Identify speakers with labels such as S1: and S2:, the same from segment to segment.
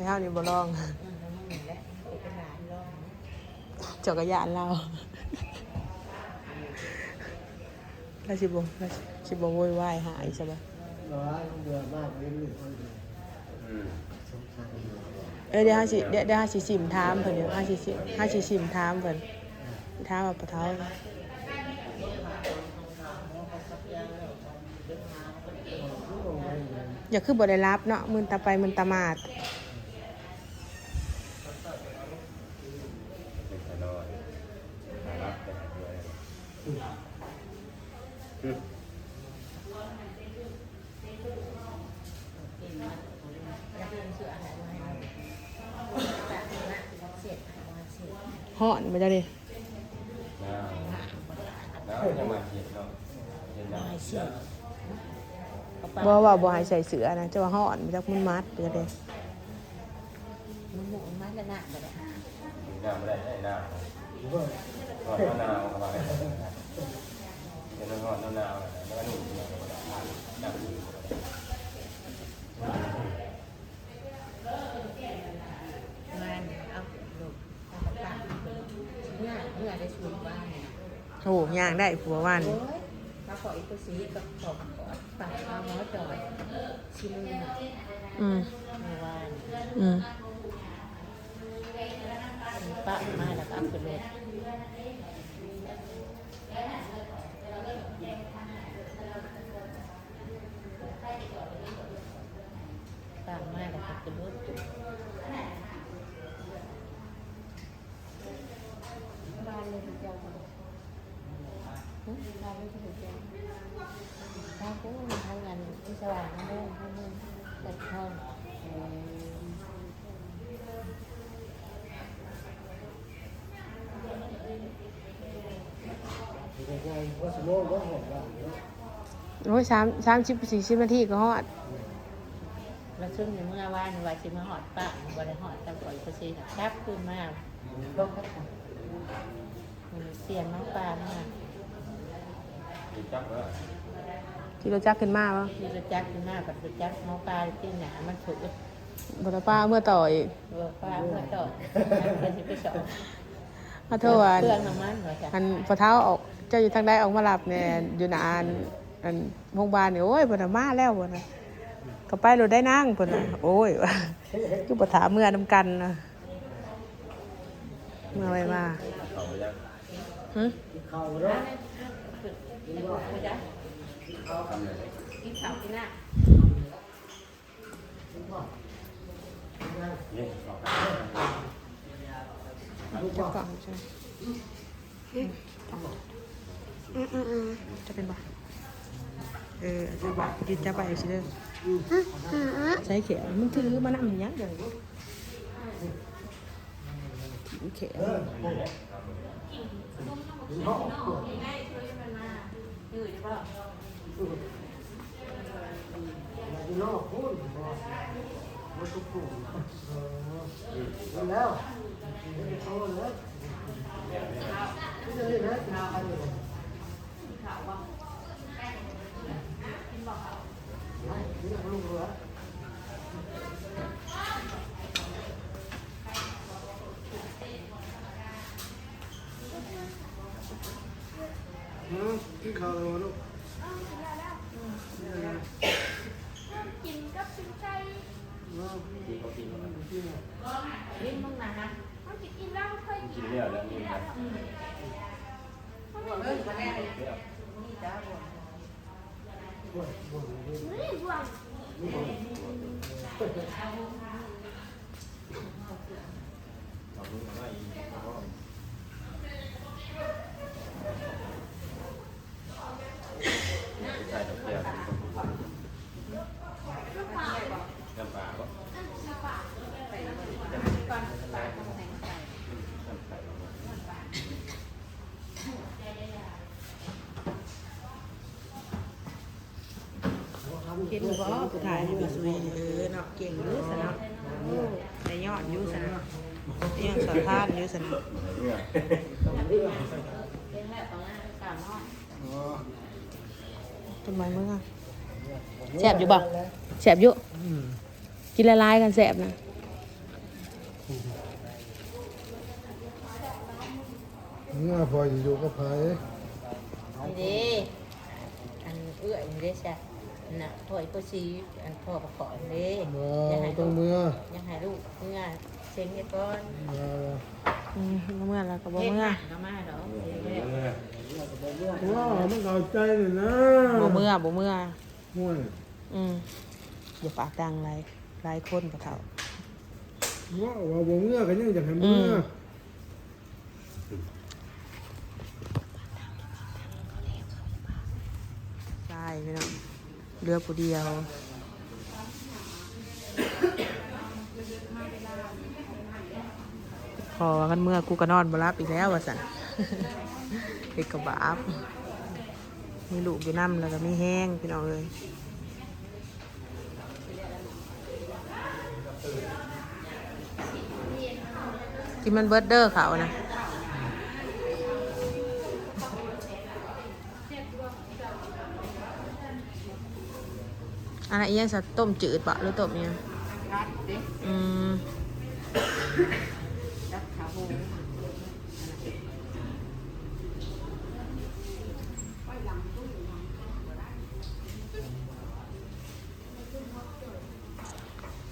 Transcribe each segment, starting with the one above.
S1: ให้เฮานี่บ่ลอง
S2: อืมแล้วมึงนี่แหละเป็นหลานรองนะ
S1: จักรยานเราเราสิบ่เราสิบ่โวยวายหายใช่บ่
S3: ร้อยเดือนมากไม่รู้คนเดียว
S4: อืม
S3: สงสาร
S1: เออเดี๋ยวเฮาสิเดี๋ยวเดี๋ยวเฮาสิสิมถามเพิ่นเดี๋ยวเฮาสิสิเฮาสิสิมถามเพิ่นถามว่าปะเทาอย่าคือบ่ได้รับเนาะมื้อตาไปมื้อตามาด
S4: เป็นขนอยหารับแต่หาด้วยอืม
S2: กินมาอยากเรียนเสื้ออะไรมาให้เราแบบนี้นะเสร็จมาเสร็ จ
S1: ฮ้อนบ่จ้ะดิ
S4: น้วน้าวจะมาเห็นเนาะเห็นน้ำ
S2: มาเสร็จ
S1: บ่ว่าบ่ให้ใส่เสือนะจะว่าฮ้อนบ่จักมันมัดบ่จ้ะดิ
S2: มันหมุนมาแล้วนะแบบนี้
S4: ถึงน้ำไม่ได้ได้น้ำก่อนหน้านาวเข้ามาเลยเป็นร้อนหนาแล้วก็หนุ่มมาน้ำอุ่น
S2: งานเอาลูกเอากระต่ายเมื่อเมื่อได้สูงบ้านเนี่ย
S1: โอ้ ย่างได้ผัววัน
S2: อ้ยมาขออีกสีกับขอบกอดปากมาหมอจอยชิมน่ะ
S1: อืม
S2: อวาน
S1: อืม
S2: ป้ามาแล้วก็เอาไปเลยป้ามาแล้วก็เอาไปเลยบ้านเลยเจ้าบ้านเลย เจ้าบ้านก็ทำงานที่สว่างนั่นเองทำงานแต่ทอง
S3: ยังไงว่าสมองว่าหอบว่าเนาะ
S1: โอ้ย3 30 40นาทีก็ฮอด
S2: มาซึ่งในเมื่อวานว่าสิมาหอดป้าบ่ได้หอดตั้งก่อนก็สิครับขึ้นมาลงก็เสียนน้องปลามา
S4: ก นจับว่า
S1: ที่เราจักขึ้นมาบ่
S2: ที่จะจักขึ้นมาปัดจะจักน้องปลาที่หนามันสุก
S1: บ่ได้ป้าเมื่อต่ออีก
S2: เออปลาเมื่อต่อมันจะไปสอน
S1: ขอโทษว่า
S2: เครื่องน้ำมันเหรอจ๊ะ
S1: อันพอเท้าออกเจ้าอยู่ทางใดออกมารับเนี่ยอยู่หน้าอันอันโรงพยาบาลนี่โอ้ยบ่น่ะมาแล้วบ่น่ะก็ไปรถได้นั่งพุ่นน่ะโอ้ยว่าคือบ่ถามเมื่อนํกันน่ะเมื่อไว้มา
S4: เขาไปยัง
S1: หึ
S3: เข้าเนาะ
S2: กินข้าวจ้ะ
S4: ทำเลย
S2: กินข้าวกินน้
S4: เนี่ยขอบ
S1: เดี๋ยวก่อนใช่จะเป็นบ่เออจะบ่ยืนจะไปสิเด้อใช้เขียมันถือมานำอย่างเงี้ยเดี๋ยวเขีย
S3: อยู่นอกพูดบ่บ่ทุกผู้เออแล้วไม่โตแล้วนี่เลยนะนาอันนี้นี่ลูกเหรอ กินข้าวแล้วลูก
S5: กินกับสินใจ
S4: กินเขากินแล้วำ
S2: ลิ้นมึงนะฮะ
S5: เขาจะกินแล้วค่อย
S4: กินเนี่ยแล้วนี่ครับ
S2: เลิกมาแน่เลย
S4: ดี๋ยว
S2: นี่จ้าบ่
S5: นี่บวง
S4: ขอบคุณมากอีกแล้วก็ใส่ดอกเบี้ยน้ำปลาก็
S2: ก่อนปลาต้องแข็งใส่
S1: เก่งบ่ผู้ถ่ายให้ไปซุยเออเนาะเก่งอยู่ซะเนาะโอ้ได้ยอดอยู่ซะเนาะยอดสอนทานอยู่ซะเนาะ
S4: เนี่ย
S2: เลี้ยงแล้วตอนนั้นสามห้อง
S1: ทำไมมึงอะแซ่บอยู่บ่แซ่บอยู่กินละลายกันแซ่บนะ
S3: เมื่อพออยู่กับไผ
S2: นี่เด้อันเอื้อยนี่เด้ใช่ น่ะถอยก็ซีอันพ่อประกอบเด้
S3: บ่
S2: ยังให้
S3: ต้อง
S2: ลูก
S3: เมื่อ
S2: ยังให้ลูกเมื่อเซ็งให้ก่อน
S3: บ่
S1: อืมบ่เมื่อแล้วก็บ่
S2: เฮ็ด
S1: เมื่อ
S2: หนักก็มาดอกเด้
S3: ว้าวมันเข้าใจเลยนะ
S1: บ่เมื่อบ่เมื่อ
S3: ห่วย
S1: อืมอย่าปากดังหลายหลายคนก็เท่า
S3: ว้าวว่าบ่เมื่อก็ยังอยากให้เมื่อ
S1: มใช่พี่น้อง เรือผู้เดียวพอกันเมื่อกูก็นอนบ่รับอีกแล้วว่าสันเด็กกบาบมีลูกอยู่น้ำแล้วก็ไมีแห้งพี่น้องเลยกินมันเบิร์ดเดอร์เขานะ อันนั้นยังสัตต้มจืดปะหรือต้มอิหยัง
S2: รัดด้
S1: อืม
S2: รัดขาหมู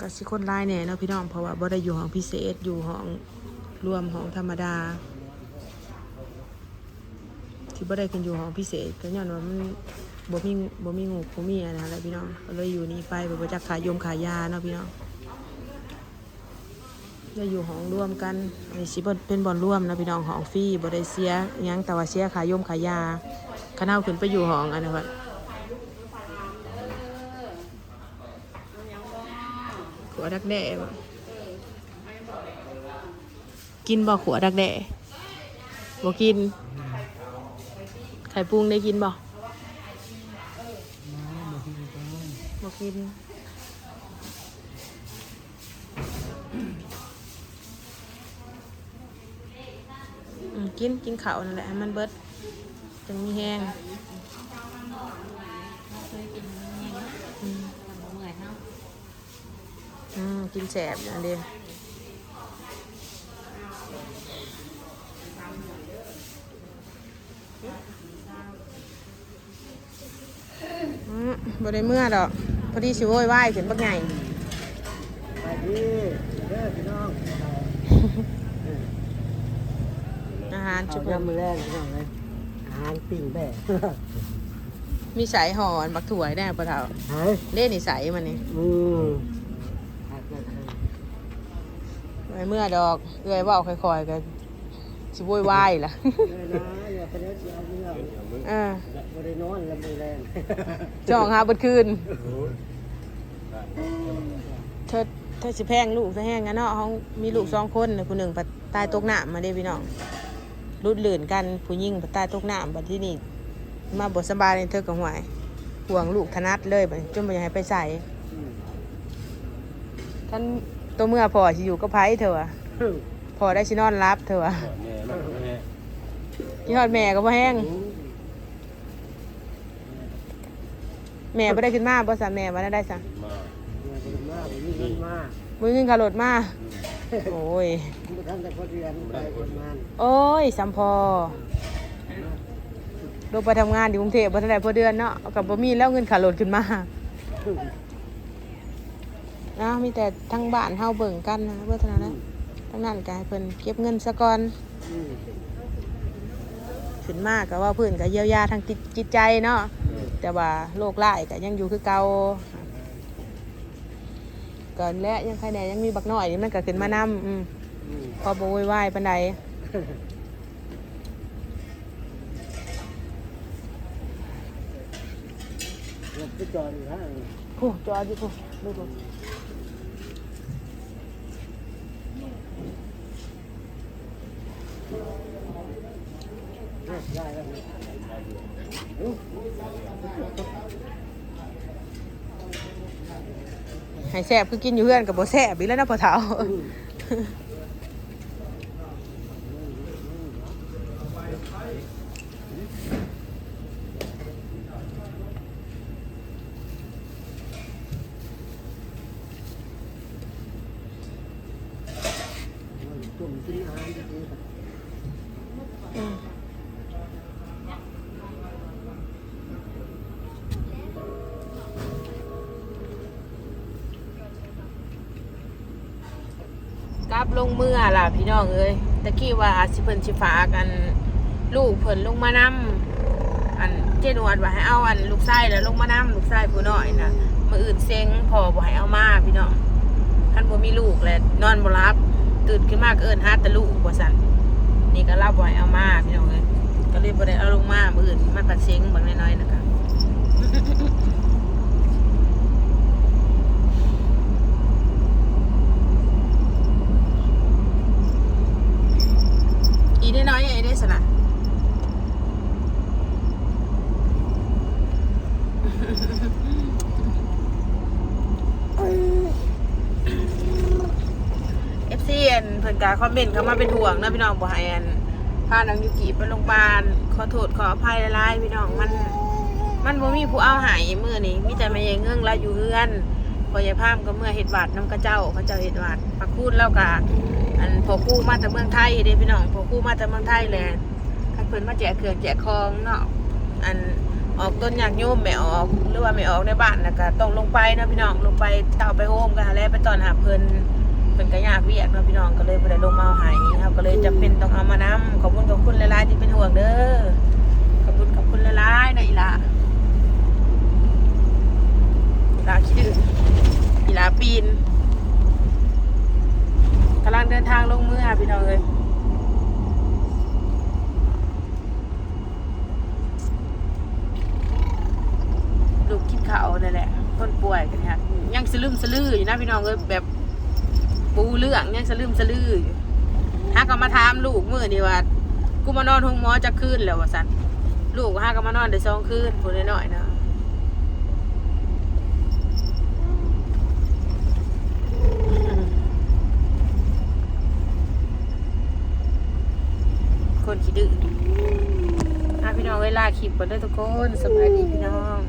S1: ก็สิคนร้ายแน่เนะพี่น้องเพราะว่าบ่ได้อยู่ห้องพิเศษอยู่ห้องรวมห้องธรรมดา ที่บ่ได้ขึ้นอยู่ห้องพิเศษก็ย้อนว่ามัน บ่มีบ่มีงูบ่มีอะไรนะแหละพี่น้องก็เลยอยู่นี่ไปบ่จักขายยมขายยาเนาะพี่น้องได้อยู่ห้องร่วมกันอันนี้สิบ่เป็นบ่อนร่วมนะพี่น้องห้องฟรีบ่ได้เสียยังแต่ว่าเสียขายยมขายยาคณะขึ้นไปอยู่ห้องอันนั้นว่าขวดักแด่กินบ่ขวดักแด้บ่กินไข่ปรุงได้กินบ่ บ่กินอืมกินกินเขานั่นแหละให้มันเบิดจังมีแห้งอืมกินแสบอย่างเดียวอืมบ่ได้เมื่อดอก อดีสิโว้ยว่ายขึ้นบักใหญ่
S3: ไปดีเด้อพี่น้อง
S1: อาหารชุบ
S3: ยำมือแรกพี่น้องเลยอาหารปิ้งแบ่
S1: มีสายห่ออันบักถั่วยแน่ปะเฒ่า
S3: หาย
S1: เล่นี่ใสมันนี่
S3: อืมหักเลย
S1: ไว้เมื่อดอกเอื้อยเว่าค่อยๆกันสิโวยวายล่ะ
S3: เลยนะอย่าไปเล่นเอาเรื่อง
S1: เออ
S3: บ่ได้นอนแล้วมือแรง
S1: จ้องหาบดคืน เธอเธอสิแพงลูกซะแห้งงั้นเนาะเขามีลูกสองคนน่ะผู้หนึ่งปัดตายตกหน้ำมาเด้พี่น้องรุดหลื่นกันผู้หญิงปัดตายตกน้ำบัดที่นี่มาบทสบายในเธอกับหวยห่วงลูกธนัดเลยจนบ่อยากให้ไปใส่ท่านตัวเมื่อพอสิอยู่กับไผเธอะพอได้ชินอนรับเธอวะ
S4: แม่มันแม่
S1: ที่ทอดแม่ก็บ่แห้งแม่บ่ได้ขึ้นมาบ่สาแม่บ่ได้ได้ซะ
S4: มา
S3: บ่มีเงิน
S1: ค่ารถมาโอ้ย
S3: บ่ทันแต่พอเดือนไปคนงาน
S1: โอ้ยสัมพอลงไปทำงานอยู่กรุงเทพบ่ทันได้พอเดือนเนาะก็บ่มีแล้วเงินค่ารถขึ้นมาเนาะมีแต่ทั้งบ้านเฮาเบิ่งกันนะเบิ่งเท่านั้นะทั้งนั้นก็ให้เพิ่นเก็บเงินซะก่อนขึ้นมากก็ว่าเพิ่นก็เยียวยาทางจิตจิตใจเนาะแต่ว่าโรคร้ายก็ยังอยู่คือเก่า ก็และยังใครแหน่ยังมีบักน้อยนี่มันก็ขึ้นมานำอืม
S3: อืม
S1: พอบ่โวยวายปานใด
S3: รถไปจอดอยู่ฮะ
S1: โอ้จออยู่โอ้ดูดู
S3: ได้
S1: ให้แซ่บคือกินอยู่เพื่อนกับบ่แซ่บอีกแล้วนะพ่อเฒ่า ลับลงเมื่อล่ะพี่น้องเอ้ยตะกี้ว่าอาสิเพิ่นสิฝากอันลูกเพิ่นลงมานำอันเจนวดว่าให้เอาอันลูกไส้แล้วลงมานำลูกไส้ผู้น้อยนะมืออื่นเซ็งพอบ่ให้เอามาพี่น้องท่านบ่มีลูกแล้วนอนบ่รับตื่นขึ้นมากเอิ้นหาแต่ลูกว่ซั่นนี่ก็รับบ่ให้เอามาพี่น้องเอ้ยก็เลยบ่ได้เอาลงมามืออื่นมันปัดเซ็งบางน้อยๆนะคะ อีน้อยๆไอ้ได้สนะเอฟซีอันเพิ่นกาคอมเมนต์เข้ามาเป็นห่วงนะพี่น้องบ่ให้อันพาน้องยูกิไปโรงพยาบาลขอโทษขออภัยหลายๆพี่น้องมันมันบ่มีผู้เอาหายมือนี้มีแต่แม่ยายเงื่องเราอยู่เฮือนพอยายพามก็เมื่อเฮ็ดวัดน้ำกระเจ้าเขาเจ้าเฮ็ดวัดปักคูดแล้วก็ อันพอคู่มาจากเมืองไทยเด้พี่น้องพอคู่มาจากเมืองไทยแหละให้เพิ่นมาแจกเครื่องแจกของเนาะอันออกต้นยากโยมไม่ออกหรือว่าไม่ออกในบ้านน่ะก็ต้องลงไปนะพี่น้องลงไปเต่าไปโฮมกันแล้วไปตอนหาเพิ่นเป็นกระยากเวียกนาะพี่น้องก็เลยบ่ได้ลงมาเอาหายครับก็เลยจำเป็นต้องเอามานำขอบคุณขอบคุณหลายๆที่เป็นห่วงเด้อขอบคุณขอบคุณหลายๆนะอีหลาอีหลาคิดดื้ออีหลาปีน ดินทางลงเมื่อพี่น้องเลยลูกกินข้าวนั่นแหละต้นป่วยกันฮะยังสลืมสลืออยู่นะพี่น้องเลยแบบปูเรื่องยังสลืมสลืออยู่ฮักก็มาถามลูกมื่อนี่ว่ากูมานอนห้องหมอจะคืนแล้วว่าสันลูกฮักก็มานอนได้สองคืนพูดน้อยๆนะ คนขี้ดื้ออะพี่น้องเวลาคลิปกันด้วยทุกคนสบายดีพี่น้อง